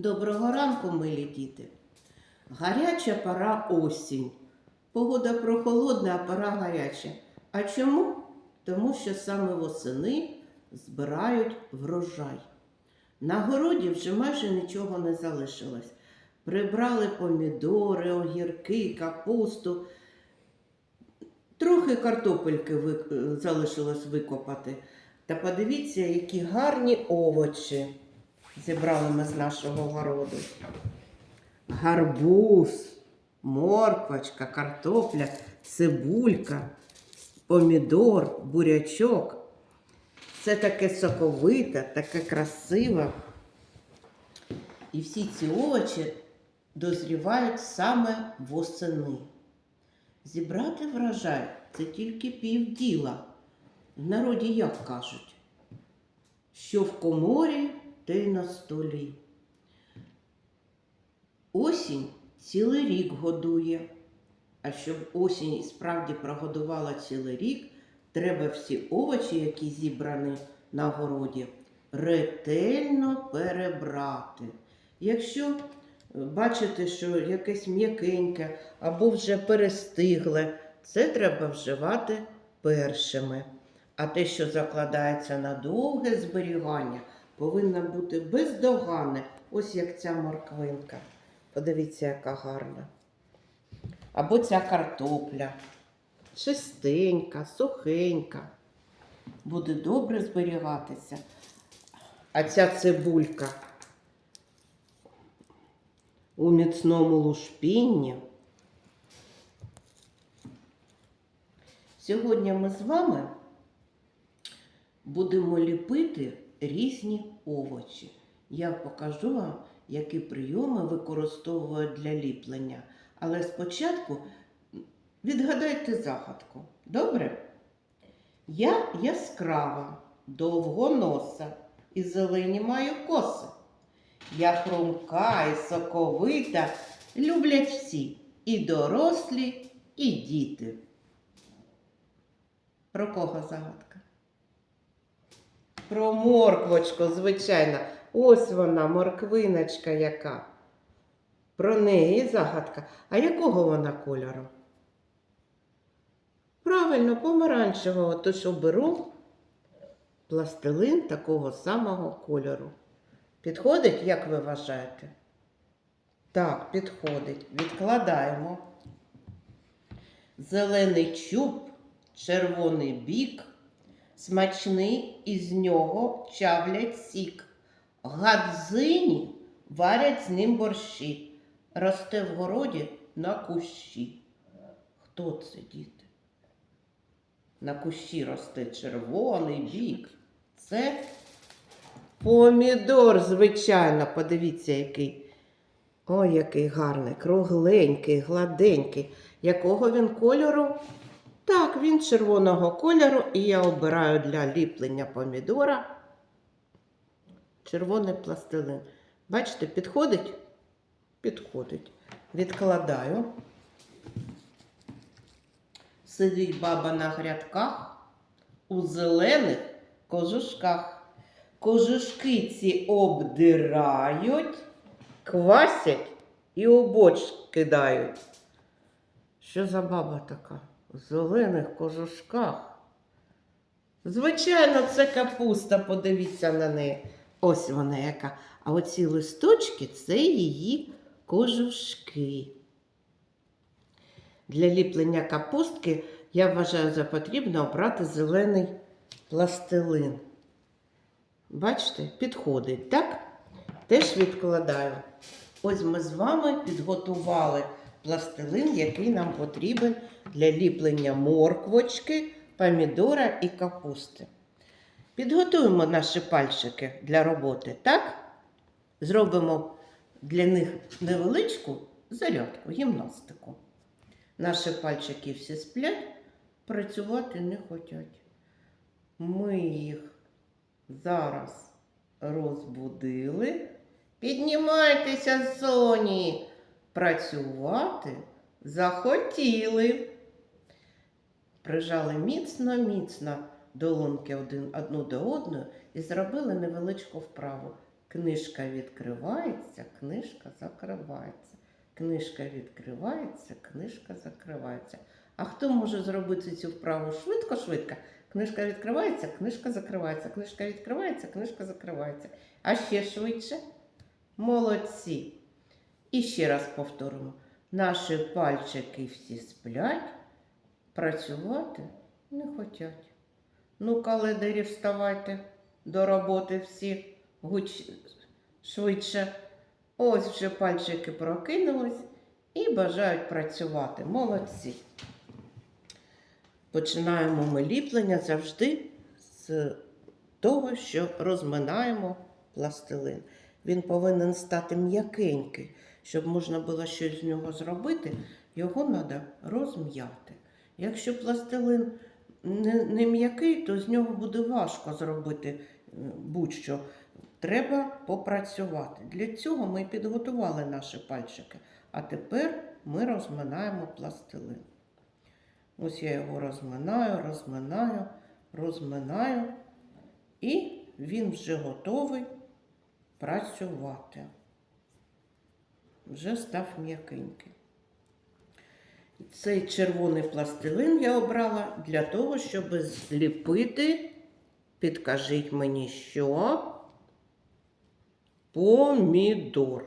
Доброго ранку, милі діти. Гаряча пора осінь. Погода прохолодна, а пора гаряча. А чому? Тому що саме восени збирають врожай. На городі вже майже нічого не залишилось. Прибрали помідори, огірки, капусту. Трохи картопельки е, залишилось викопати. Та подивіться, які гарні овочі зібрали ми з нашого городу. Гарбуз, морквочка, картопля, цибулька, помідор, бурячок. Це таке соковите, таке красиве. І всі ці овочі дозрівають саме восени. Зібрати врожай це тільки півділа. В народі як кажуть, що в коморі, й на столі. Осінь цілий рік годує. А щоб осінь справді прогодувала цілий рік, треба всі овочі, які зібрані на городі, ретельно перебрати. Якщо е, бачите, що якесь м'якеньке або вже перестигле, це треба вживати першими. А те, що закладається на довге зберігання, повинно бути бездоганне, ось як ця морквинка. Подивіться, яка гарна. Або ця картопля. Чистенька, сухенька. Буде добре зберігатися. А ця цибулька у міцному лушпінні. Сьогодні ми з вами будемо ліпити різні овочі. Я покажу вам, які прийоми використовують для ліплення. Але спочатку відгадайте загадку. Добре? Я яскрава, довгоноса і зелені маю коси. Я хрумка і соковита, люблять всі і дорослі, і діти. Про кого загадка? Про морквочку, звичайно. Ось вона, морквиночка яка. Про неї загадка. А якого вона кольору? Правильно, помаранчевого, то що беру пластилин такого самого кольору. Підходить, як ви вважаєте? Так, підходить. Відкладаємо. Зелений чуб, червоний бік, смачний із нього чавлять сік. Гадзині варять з ним борщі. Росте в городі на кущі. Хто це, діти? На кущі росте червоний бік. Це помідор, звичайно, подивіться, який. Ой, який гарний, кругленький, гладенький. Якого він кольору? Так, він червоного кольору, і я обираю для ліплення помідора червоний пластилин. Бачите, підходить? Підходить. Відкладаю. Сидить баба на грядках у зелених кожушках. Кожушки ці обдирають, квасять і у боч кидають. Що за баба така? Зелених кожушках. Звичайно, це капуста, подивіться на неї. Ось вона яка. А оці листочки це її кожушки. Для ліплення капустки я вважаю за потрібно обрати зелений пластилин. Бачите, підходить, так? Теж відкладаю. Ось ми з вами підготували пластилин, який нам потрібен для ліплення морквочки, помідора і капусти. Підготуємо наші пальчики для роботи, так? Зробимо для них невеличку зарядку, гімнастику. Наші пальчики всі сплять, працювати не хочуть. Ми їх зараз розбудили. Піднімайтеся, соні. Працювати захотіли. Прижали міцно, міцно долоньки один одну до одної і зробили невеличку вправу. Книжка відкривається, книжка закривається. Книжка відкривається, книжка закривається. А хто може зробити цю вправу швидко-швидко? Книжка відкривається, книжка закривається, книжка відкривається, книжка закривається. А ще швидше. Молодці. І ще раз повторимо. Наші пальчики всі сплять, працювати не хочуть. Ну, каледері, вставайте до роботи всі гуч... швидше. Ось вже пальчики прокинулись і бажають працювати. Молодці. Починаємо ми ліплення завжди з того, що розминаємо пластилин. Він повинен стати м'якенький, щоб можна було щось з нього зробити, його треба розм'яти. Якщо пластилин не, не м'який, то з нього буде важко зробити е, будь-що. Треба попрацювати. Для цього ми підготували наші пальчики. А тепер ми розминаємо пластилин. Ось я його розминаю, розминаю, розминаю, і він вже готовий працювати. Вже став м'якенький. Цей червоний пластилин я обрала для того, щоб зліпити, підкажіть мені, що помідор.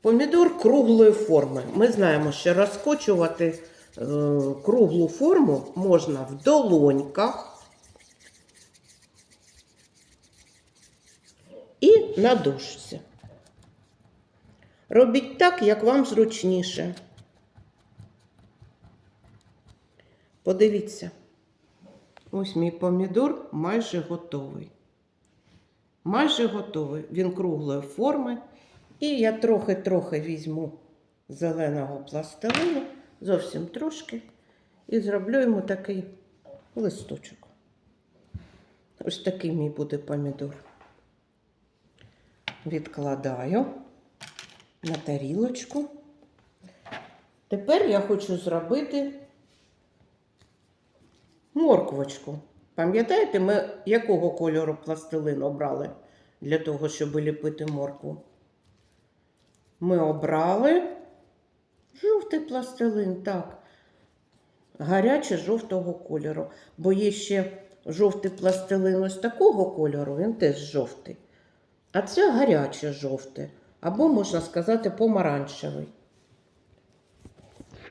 Помідор круглої форми. Ми знаємо, що розкочувати е, круглу форму можна в долоньках і на дошці. Робіть так, як вам зручніше. Подивіться, ось мій помідор майже готовий. Майже готовий. Він круглої форми. І я трохи-трохи візьму зеленого пластилину, зовсім трошки, і зроблю йому такий листочок. Ось такий мій буде помідор. Відкладаю на тарілочку. Тепер я хочу зробити морквочку. Пам'ятаєте, ми якого кольору пластилин обрали для того, щоб ліпити моркву? Ми обрали жовтий пластилин, так. Гаряче жовтого кольору. Бо є ще жовтий пластилин ось такого кольору, він теж жовтий. А це гаряче жовте, або, можна сказати, помаранчевий.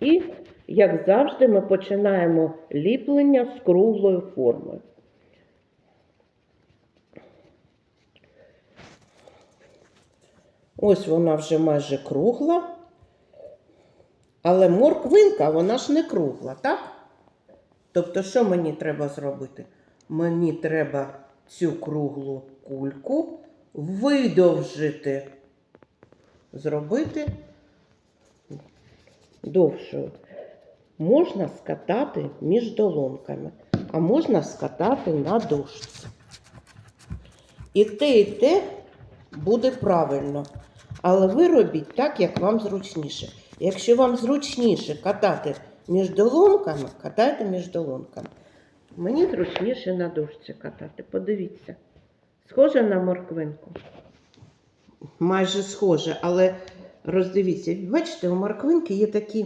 І, як завжди, ми починаємо ліплення з круглої форми. Ось вона вже майже кругла. Але морквинка, вона ж не кругла, так? Тобто, що мені треба зробити? Мені треба цю круглу кульку видовжити. Зробити довшою. Можна скатати між долонками, а можна скатати на дошці. І те, і те буде правильно. Але ви робіть так, як вам зручніше. Якщо вам зручніше катати між долонками, катайте між долонками. Мені зручніше на дошці катати. Подивіться. Схоже на морквинку? Майже схоже, але роздивіться, бачите, у морквинки є такі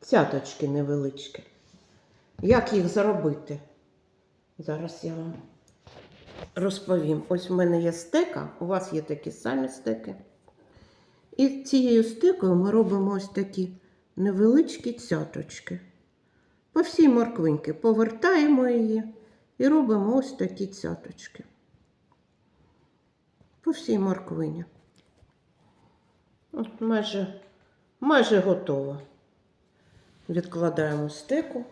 цяточки невеличкі. Як їх зробити? Зараз я вам розповім. Ось в мене є стека, у вас є такі самі стеки. І цією стекою ми робимо ось такі невеличкі цяточки. По всій морквинці повертаємо її і робимо ось такі цяточки. По всій морквині. От майже, майже готово. Відкладаємо стеку.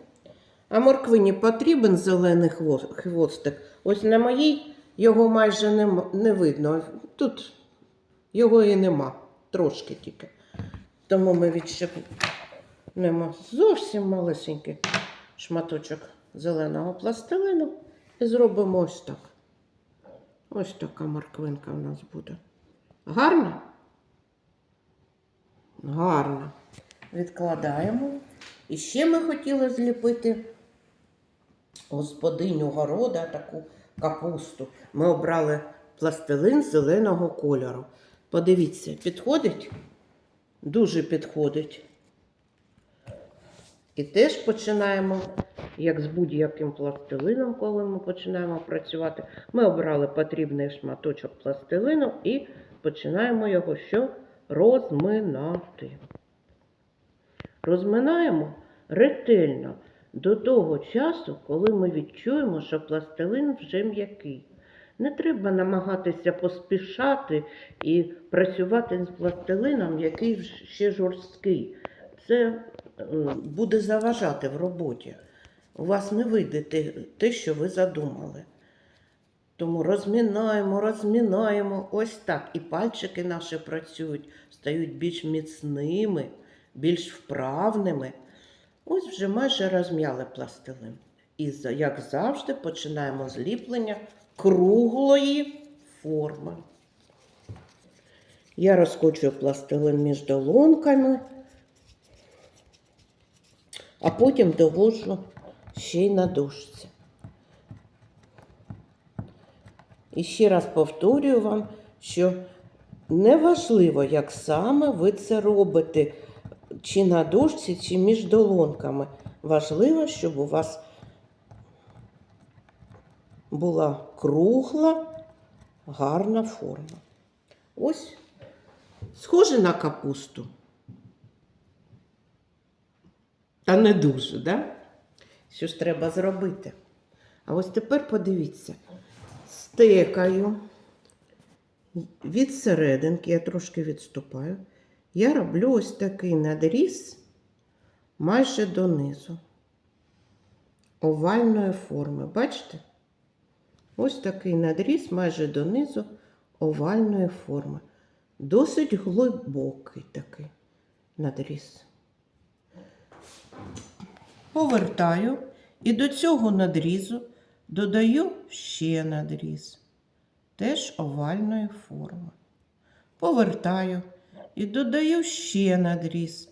А морквині потрібен зелений хвостик. Ось на моїй його майже не, не видно. Тут його і нема. Трошки тільки. Тому ми відщепнемо зовсім малесенький шматочок зеленого пластилину і зробимо ось так. Ось така морквинка у нас буде. Гарно? Гарно. Відкладаємо. І ще ми хотіли зліпити господиню города таку капусту. Ми обрали пластилин зеленого кольору. Подивіться, підходить? Дуже підходить. І теж починаємо, як з будь-яким пластилином, коли ми починаємо працювати. Ми обрали потрібний шматочок пластилину і починаємо його що? Розминати. Розминаємо ретельно до того часу, коли ми відчуємо, що пластилин вже м'який. Не треба намагатися поспішати і працювати з пластилином, який ще жорсткий. Це буде заважати в роботі. У вас не вийде те, що ви задумали. Тому розмінаємо, розмінаємо. Ось так. І пальчики наші працюють, стають більш міцними, більш вправними. Ось вже майже розм'яли пластилин. І, як завжди, починаємо з ліплення круглої форми. Я розкочую пластилин між долонками, а потім довожу ще й на дошці. І ще раз повторюю вам, що неважливо, як саме ви це робите, чи на дошці, чи між долонками. Важливо, щоб у вас була кругла, гарна форма. Ось схоже на капусту. Та не дуже, да? Що ж треба зробити? А ось тепер подивіться, стекаю від серединки, я трошки відступаю. Я роблю ось такий надріз майже донизу. Овальної форми. Бачите? Ось такий надріз майже донизу овальної форми. Досить глибокий такий надріз. Повертаю і до цього надрізу додаю ще надріз, теж овальної форми. Повертаю і додаю ще надріз,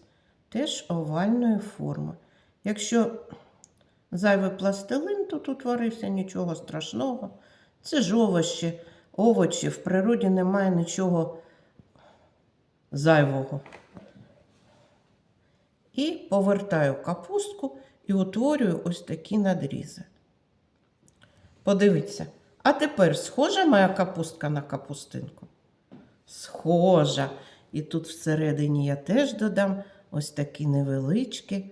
теж овальної форми. Якщо зайвий пластилин тут утворився, нічого страшного. Це ж овочі, овочі, в природі немає нічого зайвого. І повертаю капустку і утворюю ось такі надрізи. Подивіться. А тепер схожа моя капустка на капустинку? Схожа. І тут всередині я теж додам ось такі невеличкі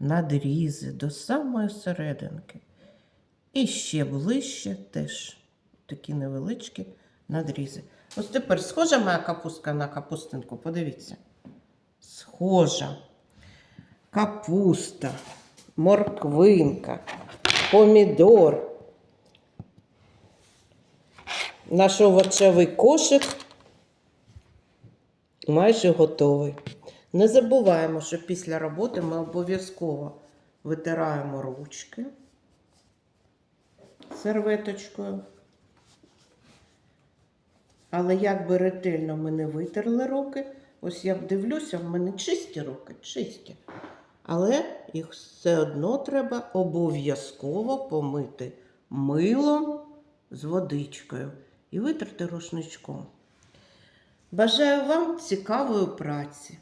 надрізи до самої серединки. І ще ближче теж такі невеличкі надрізи. Ось тепер схожа моя капустка на капустинку. Подивіться. Схожа. Капуста, морквинка, помідор. Наш овочевий кошик майже готовий. Не забуваємо, що після роботи ми обов'язково витираємо ручки серветочкою. Але як би ретельно ми не витерли руки, ось я дивлюся, в мене чисті руки, чисті. Але їх все одно треба обов'язково помити милом з водичкою і витерти рушничком. Бажаю вам цікавої праці.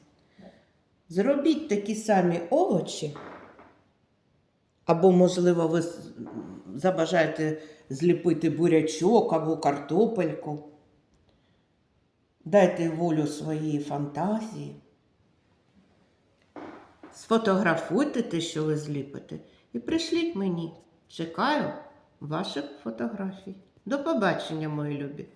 Зробіть такі самі овочі, або, можливо, ви забажаєте зліпити бурячок або картопельку. Дайте волю своїй фантазії. Сфотографуйте те, що ви зліпите, і пришліть мені. Чекаю ваших фотографій. До побачення, мої любі!